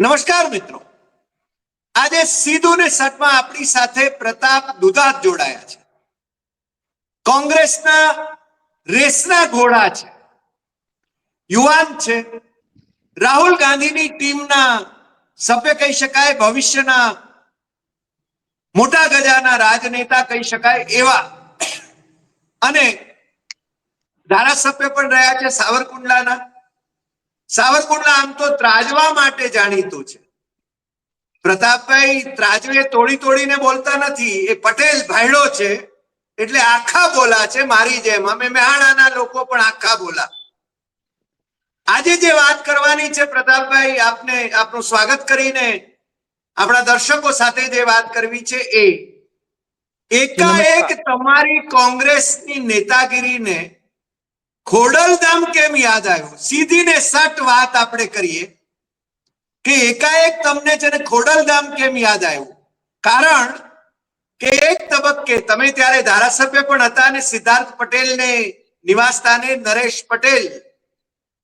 નમસ્કાર મિત્રો. આજે સીધું ને સટમાં આપણી સાથે પ્રતાપ દુધાત જોડાયા છે. કોંગ્રેસના રેસના ઘોડા છે. યુવાન છે. રાહુલ ગાંધીની ટીમના સભ્ય કહી શકાય, ભવિષ્યના મોટા ગજાના રાજનેતા કહી શકાય એવા. અને ધારાસભ્ય પણ રહ્યા છે સાવરકુંડલાના. સાવરકુંડલા આમ તો ત્રાજવા માટે જાણીતું છે. પ્રતાપભાઈ ત્રાજવે તોડી તોડીને બોલતા નથી. એ પટેલ ભાઈડો છે. એટલે આખા બોલા છે મારી જેમ. અમે મહેણાના લોકો પણ આખા બોલા. આજે જે વાત કરવાની છે પ્રતાપભાઈ આપને આપનું સ્વાગત કરીને આપણા દર્શકો સાથે જે વાત કરવી છે એ. એકાએક તમારી કોંગ્રેસની નેતાગીરીને ખોડલધામ કેમ યાદ આવ્યું? સીધી ને સટ વાત આપણે કરીએ કે એકાએક તમને છે ને ખોડલધામ કેમ યાદ આવ્યું? કારણ કે એક તબક્કે તમે ત્યારે ધારાસભ્ય પણ હતા અને સિદ્ધાર્થ પટેલને નિવાસસ્થાને નરેશ પટેલ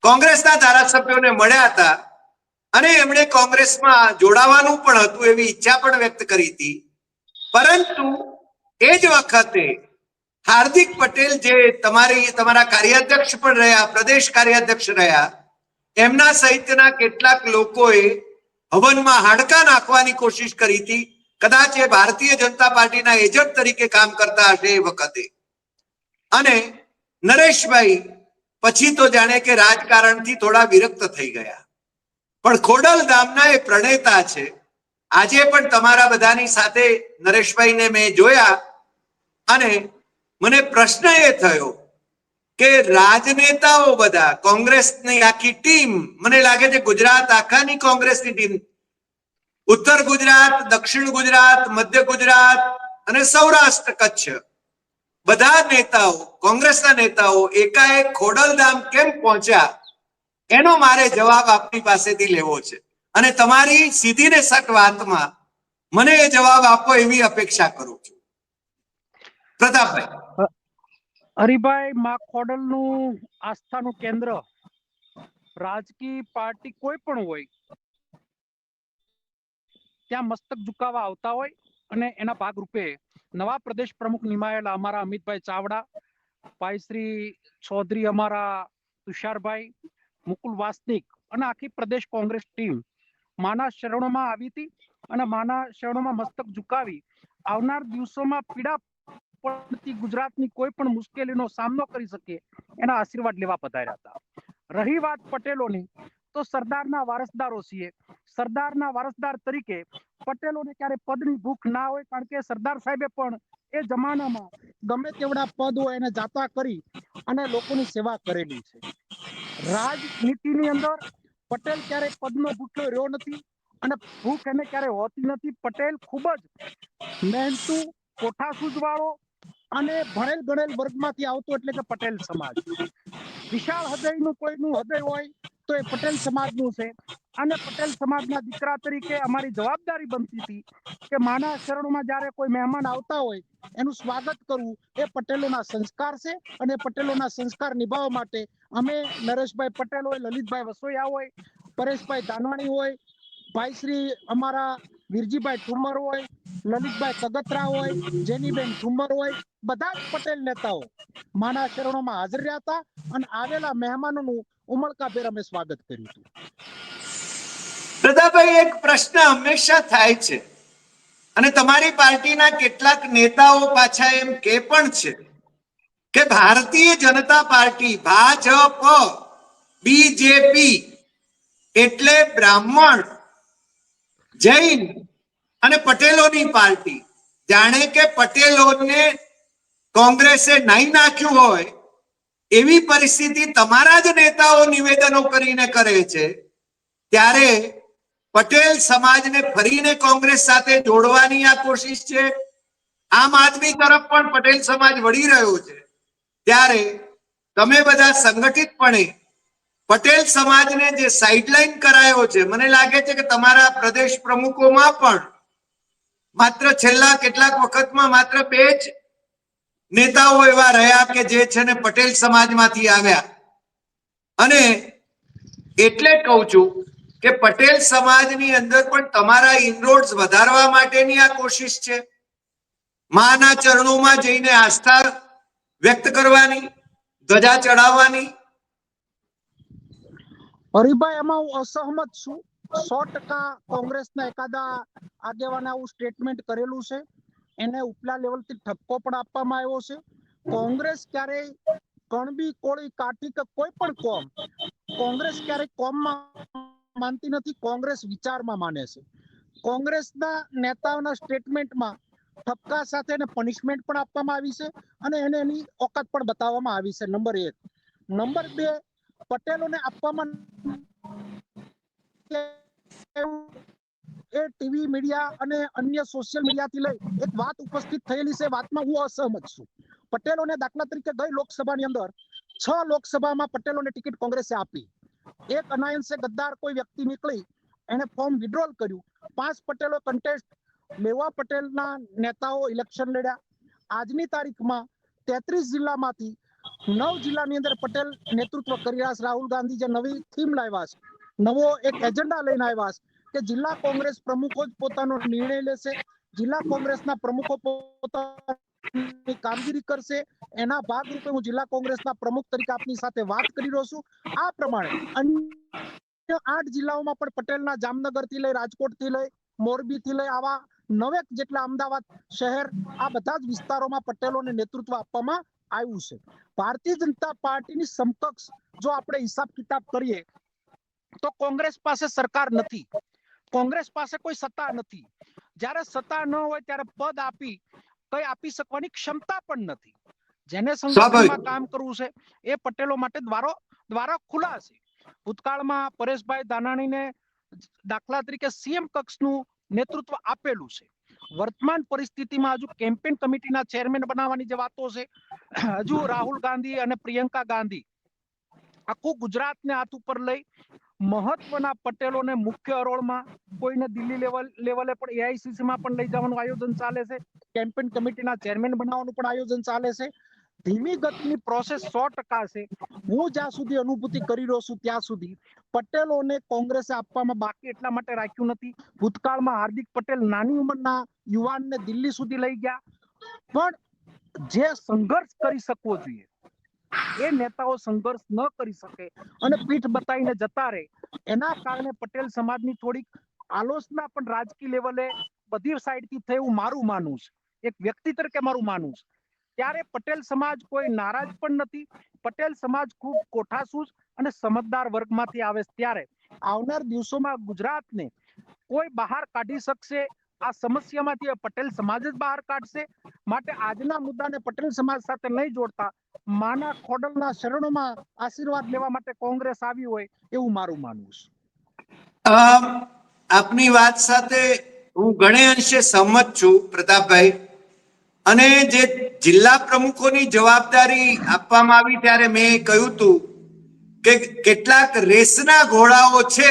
કોંગ્રેસના ધારાસભ્યોને મળ્યા હતા અને એમણે કોંગ્રેસમાં જોડાવાનું પણ હતું એવી ઈચ્છા પણ વ્યક્ત કરી હતી. પરંતુ એ જ વખતે હાર્દિક પટેલ જે તમારી, તમારા કાર્યાધ્યક્ષ પણ રહ્યા, પ્રદેશ કાર્યાધ્યક્ષ રહ્યા, એમના સહિતના કેટલાક લોકોએ હવનમાં હાડકા નાખવાની કોશિશ કરી હતી. કદાચ એ ભારતીય જનતા પાર્ટીના એજન્ટ તરીકે કામ કરતા હશે એ વખતે. અને નરેશભાઈ પછી તો જાણે કે રાજકારણથી થોડા વિરક્ત થઈ ગયા. પણ ખોડલ ગામના એ પ્રણેતા છે. આજે પણ તમારા બધાની સાથે નરેશભાઈને મેં જોયા અને મને પ્રશ્ન એ થયો કે રાજનેતાઓ બધા, કોંગ્રેસની આખી ટીમ, મને લાગે છે ગુજરાત, આખાની કોંગ્રેસની ટીમ, ઉત્તર ગુજરાત, દક્ષિણ ગુજરાત, મધ્ય ગુજરાત અને સૌરાષ્ટ્ર કચ્છ, બધા નેતાઓ, કોંગ્રેસના નેતાઓ એકાએક ખોડલધામ કેમ પહોંચ્યા? એનો મારે જવાબ આપની પાસેથી લેવો છે. અને તમારી સીધી ને સટ વાતમાં મને એ જવાબ આપો એવી અપેક્ષા કરું છું. પ્રતાપભાઈ. હરિભાઈ મા ખોડલનું આસ્થાનું કેન્દ્ર. રાજકીય પાર્ટી કોઈ પણ હોય, ત્યાં મસ્તક ઝુકાવા આવતા હોય અને એના ભાગરૂપે નવા પ્રદેશ પ્રમુખ નિમાયેલા અમારા અમિતભાઈ ચાવડા, ભાઈ ચૌધરી અમારા તુષારભાઈ, મુકુલ વાસનિક અને આખી પ્રદેશ કોંગ્રેસ ટીમ માના શરણોમાં આવી હતી અને માના શરણોમાં મસ્તક ઝુકાવી આવનાર દિવસોમાં પીડા પડતી ગુજરાતની કોઈ પણ મુશ્કેલીનો સામનો કરી શકે એના આશીર્વાદ લેવા પધાર્યા હતા. રહી વાત પટેલોની, તો સરદારના વારસદારો છીએ. સરદારના વારસદાર તરીકે પટેલોને ક્યારે પદની ભૂખ ના હોય, કારણ કે સરદાર સાહેબે પણ એ જમાનામાં ગમે તેવડા પદ હોય એને જાતા કરી અને લોકોની સેવા કરેલી છે. રાજનીતિની અંદર પટેલ ક્યારેય પદનો ભૂખ્યો રહ્યો નથી અને ભૂખ એને ક્યારેય હોતી નથી. પટેલ ખૂબ જ મહેનતુ કોઠા સૂઝવાળો અને ભણેલ ગણેલ વર્ગમાંથી આવતો એટલે કે પટેલ સમાજ. વિશાળ હૃદયનું કોઈનું હૃદય હોય તો એ પટેલ સમાજનું છે. અને પટેલ સમાજના દીકરા તરીકે અમારી જવાબદારી બનતી હતી કે માના શરણોમાં જ્યારે કોઈ મહેમાન આવતા હોય, એનું સ્વાગત કરવું એ પટેલોના સંસ્કાર છે અને પટેલોના સંસ્કાર નિભાવવા માટે અમે નરેશભાઈ પટેલ હોય, લલિતભાઈ વસોયા હોય, પરેશભાઈ ધાનવાણી હોય ભાઈ શ્રી અમારા વીરજીભાઈ ઠુમર હોય લલિતભાઈ સગતરા હોય, જેનીબેન ઠુમર હોય, બધા જ પટેલ નેતાઓ માના શરણોમાં હાજર રહ્યા હતા અને આવેલા મહેમાનોનું ઉમળકાભેર અમે સ્વાગત કર્યું હતું. દાદાભાઈ, એક પ્રશ્ન હંમેશા થાય છે અને તમારી પાર્ટીના કેટલાક નેતાઓ પાછા એમ કે પણ છે કે ભારતીય જનતા પાર્ટી, ભાજપ, બીજેપી એટલે બ્રાહ્મણ, જૈન અને પટેલોની પાર્ટી. જાણે કે પટેલોને કોંગ્રેસે નહીં નાખ્યું હોય, એવી પરિસ્થિતિ તમારા જ નેતાઓ નિવેદનો કરીને કરે છે, ત્યારે પટેલ સમાજને ફરીને કોંગ્રેસ સાથે જોડવાની આ કોશિશ છે. આમ આદમી તરફ પણ પટેલ સમાજ વળી રહ્યો છે. ત્યારે તમે બધા સંગઠિતપણે પટેલ સમાજને જે સાઇડલાઇન કરાયો છે, મને લાગે છે કે તમારા પ્રદેશ પ્રમુખોમાં પણ માત્ર છેલ્લા કેટલાક વખતમાં માત્ર બે જ નેતાઓ એવા રહ્યા કે જે છે ને પટેલ સમાજમાંથી આવ્યા. અને એટલે કહું છું કે પટેલ સમાજની અંદર પણ તમારા ઇનરોડ્સ વધારવા માટેની આ કોશિશ છે. માના ચરણોમાં જઈને આસ્થા વ્યક્ત કરવાની, ધજા ચડાવવાની. હરિભાઈ, એમાં હું અસહમત છું. સો ટકા કોંગ્રેસના એકાદા આગેવાને આવું સ્ટેટમેન્ટ કરેલું છે. એને ઉપલા લેવલથી ઠપકો પણ આપવામાં આવ્યો છે. કોંગ્રેસ ક્યારેય કણબી, કોળી, કાઠી કે કોઈ પણ કોમ, કોંગ્રેસ ક્યારેય કોમમાં માનતી નથી, કોંગ્રેસ વિચારમાં માને છે. કોંગ્રેસના નેતાઓના સ્ટેટમેન્ટમાં ઠપકા સાથે એને પનિશમેન્ટ પણ આપવામાં આવી છે અને એને એની ઓકાત પણ બતાવવામાં આવી છે. નંબર એક. નંબર બે, પટેલોને આપવામાં એ ટીવી મીડિયા અને અન્ય સોશિયલ મીડિયાથી લઈ એક વાત ઉપસ્થિત થયેલી છે વાતમાં હું અસહમત છું. પટેલોને દાખલા તરીકે ગઈ લોકસભાની અંદર છ લોકસભામાં પટેલોને ટિકિટ કોંગ્રેસે આપી. એક અનાયન્સે ગદ્દાર કોઈ વ્યક્તિ નીકળી એને ફોર્મ વિડ્રોલ કર્યું. પાંચ પટેલો કન્ટેસ્ટ લેવા પટેલના નેતાઓ ઇલેક્શન લડ્યા. આજની તારીખમાં તેત્રીસ જિલ્લામાંથી નવ જિલ્લાની અંદર પટેલ નેતૃત્વ કરી રહ્યા છે. રાહુલ ગાંધી જે નવી થીમ લાવ્યા છે નવો એક એજન્ડા લઈને આવ્યા છે કે જિલ્લા કોંગ્રેસ પ્રમુખો જ પોતાનો નિર્ણય લેશે, જિલ્લા કોંગ્રેસના પ્રમુખો પોતાની કામગીરી કરશે, એના ભાગરૂપે હું જિલ્લા કોંગ્રેસના પ્રમુખ તરીકે આપની સાથે વાત કરી રહ્યો છું. આ પ્રમાણે અન્ય આઠ જિલ્લાઓમાં પણ પટેલના જામનગરથી લઈ રાજકોટથી લઈ મોરબી થી લઈ આવા નવેક જેટલા અમદાવાદ શહેર, આ બધા જ વિસ્તારોમાં પટેલોને નેતૃત્વ આપવામાં આવ્યું છે. ભારતીય જનતા પાર્ટીની સમકક્ષ જો આપણે હિસાબ કિતાબ કરીએ તો કોંગ્રેસ પાસે સરકાર નથી. કોંગ્રેસ પાસે કોઈ સત્તા નથી. જ્યારે સત્તા ન હોય ત્યારે પદ આપી કઈ આપી શકવાની ક્ષમતા પણ નથી. જેને સંસદમાં કામ કરવું છે એ પટેલો માટે દ્વારો દ્વારા ખુલ્લા છે. ભૂતકાળમાં પરેશભાઈ દાનાણીને દાખલા તરીકે સીએમ કક્ષનું નેતૃત્વ આપેલું છે. વર્તમાન પરિસ્થિતિમાં હજુ કેમ્પેન કમિટીના ચેરમેન બનાવવાની જે વાતો છે હજુ રાહુલ ગાંધી અને પ્રિયંકા ગાંધી આખું ગુજરાતને હાથ ઉપર લઈ મહત્વના પટેલોને મુખ્ય હરોળમાં કોઈને દિલ્હી લેવલ, લેવલે પણ એઆઈસીસીમાં પણ લઈ જવાનું આયોજન ચાલે છે. કેમ્પેન કમિટીના ચેરમેન બનાવવાનું પણ આયોજન ચાલે છે. ધીમી ગતિની પ્રોસેસ સો ટકા છે. હું જ્યાં સુધી અનુભૂતિ કરી રહ્યો છું ત્યાં સુધી પટેલોને કોંગ્રેસે આપવામાં બાકી એટલા માટે રાખ્યું નથી. ભૂતકાળમાં હાર્દિક પટેલ નાની ઉંમરના યુવાનને દિલ્હી સુધી લઈ ગયા. પણ જે સંઘર્ષ કરી શકવો જોઈએ એ નેતાઓ સંઘર્ષ ન કરી શકે અને પીઠ બતાવીને જતા રહે. એના કારણે પટેલ સમાજની થોડીક આલોચના પણ રાજકીય લેવલે બધી સાઈડથી થઈ એવું મારું માનવું છે. એક વ્યક્તિ તરીકે મારું માનવું છે. ત્યારે પટેલ સમાજ કોઈ નારાજ પણ નથી. પટેલ સમાજ ખૂબ કોઠાસૂઝ અને સમજદાર વર્ગમાંથી આવે ત્યારે આવનાર દિવસોમાં ગુજરાતને કોઈ બહાર કાઢી શકશે આ સમસ્યામાંથી પટેલ સમાજ જ બહાર કાઢશે. માટે આજના મુદ્દાને પટેલ સમાજ સાથે નહીં જોડતા. માના ખોડલના શરણોમાં આશીર્વાદ લેવા માટે કોંગ્રેસ આવી હોય એવું મારું માનવું છે. આપની વાત સાથે હું ઘણે અંશે સહમત છું, પ્રતાપભાઈ. અને જે જિલ્લા પ્રમુખોની જવાબદારી આપવામાં આવી ત્યારે મેં કહ્યું હતું કે કેટલાક રેસના ઘોડાઓ છે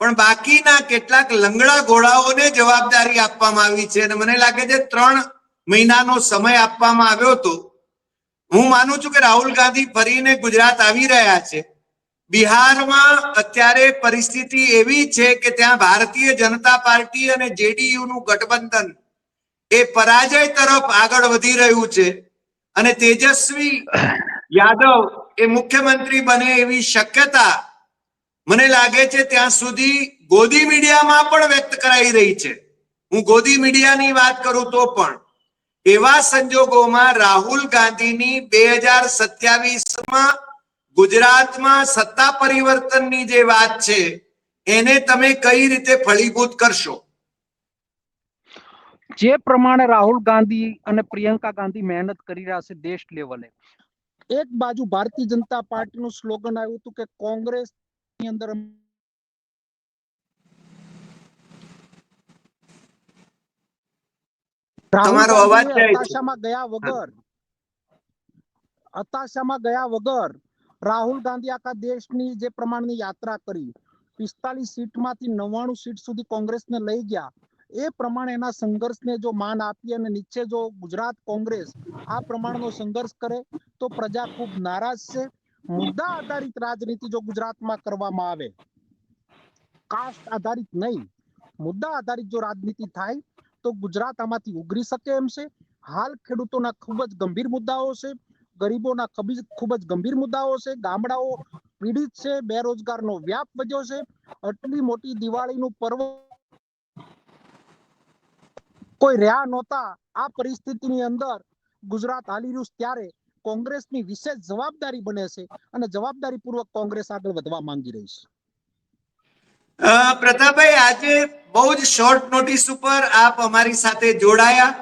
પણ બાકીના કેટલાક લંગડા ઘોડાઓને જવાબદારી આપવામાં આવી છે. અને મને લાગે છે ત્રણ મહિનાનો સમય આપવામાં આવ્યો હતો. હું માનું છું કે રાહુલ ગાંધી ફરીને ગુજરાત આવી રહ્યા છે. બિહારમાં અત્યારે પરિસ્થિતિ એવી છે કે ત્યાં ભારતીય જનતા પાર્ટી અને જેડીયુ નું ગઠબંધન એ પરાજય તરફ આગળ વધી રહ્યું છે. અને તેજસ્વી યાદવ એ મુખ્યમંત્રી બને એવી શક્યતા મને લાગે છે ત્યાં સુધી ગોદી મીડિયામાં પણ વ્યક્ત કરાઈ રહી છે. હું ગોદી મીડિયાની વાત કરું તો પણ એવા સંજોગોમાં રાહુલ ગાંધીની બે હજાર સત્યાવીસમાં ગુજરાતમાં સત્તા પરિવર્તનની જે વાત છે, એને તમે કઈ રીતે ફળીભૂત કરશો? જે પ્રમાણે રાહુલ ગાંધી અને પ્રિયંકા ગાંધી મહેનત કરી રહ્યા છે દેશ લેવલે, એક બાજુ ભારતીય જનતા પાર્ટીનું સ્લોગન આવ્યું હતું કે કોંગ્રેસ ની અંદર તમારો અવાજ ગાંધીએ જાય છે. હતાશામાં ગયા વગર હતાશામાં ગયા વગર રાહુલ ગાંધી આખા દેશની જે પ્રમાણની યાત્રા કરી પિસ્તાલીસ સીટમાંથી નવ્વાણું સીટ સુધી કોંગ્રેસને લઈ ગયા એ પ્રમાણે એના સંઘર્ષને જો માન આપી અને નીચે જો ગુજરાત કોંગ્રેસ આ પ્રમાણનો સંઘર્ષ કરે તો પ્રજા ખૂબ નારાજ છે મુદ્દા આધારિત રાજનીતિ જો ગુજરાતમાં કરવામાં આવે કાસ્ટ આધારિત નહીં, મુદ્દા આધારિત જો રાજનીતિ થાય, તો ગુજરાત આમાંથી ઉગરી શકે એમ છે. હાલ ખેડૂતોના ખૂબ જ ગંભીર મુદ્દાઓ છે, ગરીબોના ખૂબ જ ગંભીર મુદ્દાઓ છે, ગામડાઓ પીડિત છે, બેરોજગારનો વ્યાપ વધ્યો છે, આટલી મોટી દિવાળીનું પર્વ કોઈ રહ્યા નહોતા. આ પરિસ્થિતિની અંદર ગુજરાત હાલી રહ્યું ત્યારે કોંગ્રેસની વિશેષ જવાબદારી બને છે અને જવાબદારી પૂર્વક કોંગ્રેસ આગળ વધવા માંગી રહી છે. પ્રતાપભાઈ, આજે બહુ જ શોર્ટ નોટિસ ઉપર આપ અમારી સાથે જોડાયા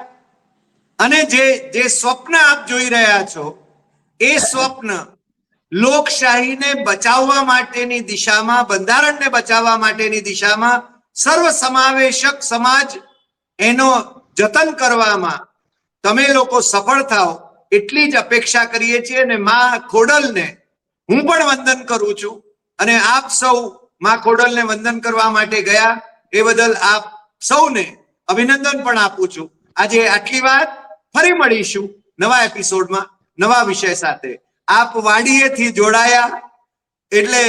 અને જે જે સ્વપ્ન આપ જોઈ રહ્યા છો, એ સ્વપ્ન લોકશાહીને બચાવવા માટેની દિશામાં, બંધારણને બચાવવા માટેની દિશામાં સર્વ સમાવેશક સમાજ એનો જતન કરવામાં તમે લોકો સફળ થાઓ. એટલી જ અપેક્ષા કરીએ છીએ અને માં ખોડલને હું પણ વંદન કરું છું અને આપ સૌ માં ખોડલને વંદન કરવા માટે ગયા એ બદલ આપ સૌને અભિનંદન પણ આપું છું. આજે આટલી વાત ફરી મળીશું નવા એપિસોડમાં નવા વિષય સાથે. આપ વાડીએથી જોડાયા એટલે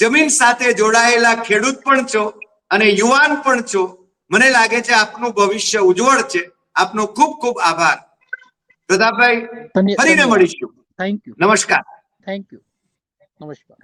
જમીન સાથે જોડાયેલા ખેડૂત પણ છો અને યુવાન પણ છો. મને લાગે છે આપનું ભવિષ્ય ઉજ્જવળ છે. આપનો ખૂબ ખૂબ આભાર. પ્રતાપભાઈ ફરીને મળીશું. થેન્ક યુ નમસ્કાર. થેન્ક યુ નમસ્કાર